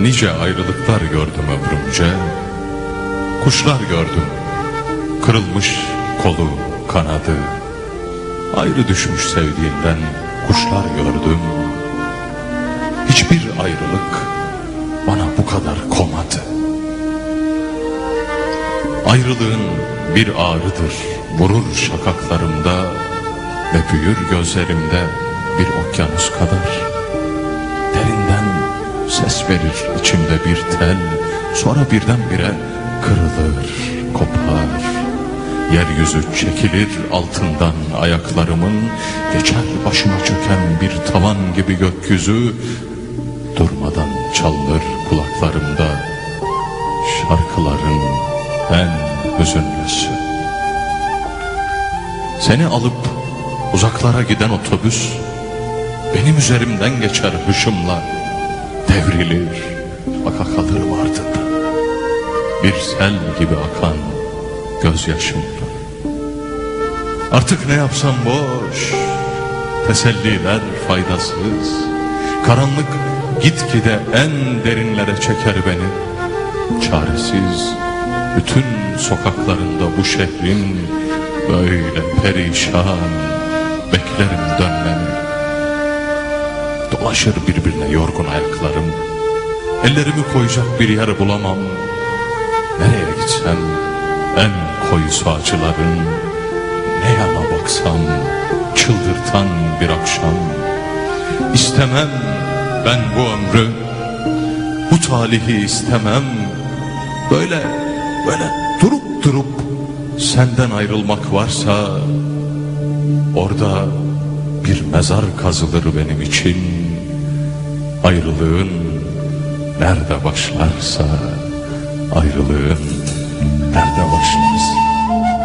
nice ayrılıklar gördüm ömrümce. Kuşlar gördüm, kırılmış kolu, kanadı. Ayrı düşmüş sevdiğinden kuşlar gördüm. Hiçbir ayrılık bana bu kadar komadı. Ayrılığın bir ağrıdır, vurur şakaklarımda ve büyür gözlerimde bir okyanus kadar. Ses verir içimde bir tel, sonra birdenbire kırılır, kopar. Yeryüzü çekilir altından ayaklarımın, geçer başıma çöken bir tavan gibi gökyüzü, durmadan çalınır kulaklarımda şarkıların en hüzünlüsü. Seni alıp uzaklara giden otobüs benim üzerimden geçer hışımla devrilir baka kalırım ardında bir sel gibi akan gözyaşımla. Artık ne yapsam boş, teselliler faydasız, karanlık gitgide en derinlere çeker beni. Çaresiz bütün sokaklarında bu şehrin böyle perişan beklerim dönmeni. Dolaşır birbirine yorgun ayaklarım. Ellerimi koyacak bir yer bulamam. Nereye gitsem en koyu acıların ne yana baksam çıldırtan bir akşam. İstemem ben bu ömrü, bu talihi istemem. Böyle, böyle durup durup senden ayrılmak varsa orada bir mezar kazılır benim için. Ayrılığın nerede başlarsa ayrılığın nerede başlarsa.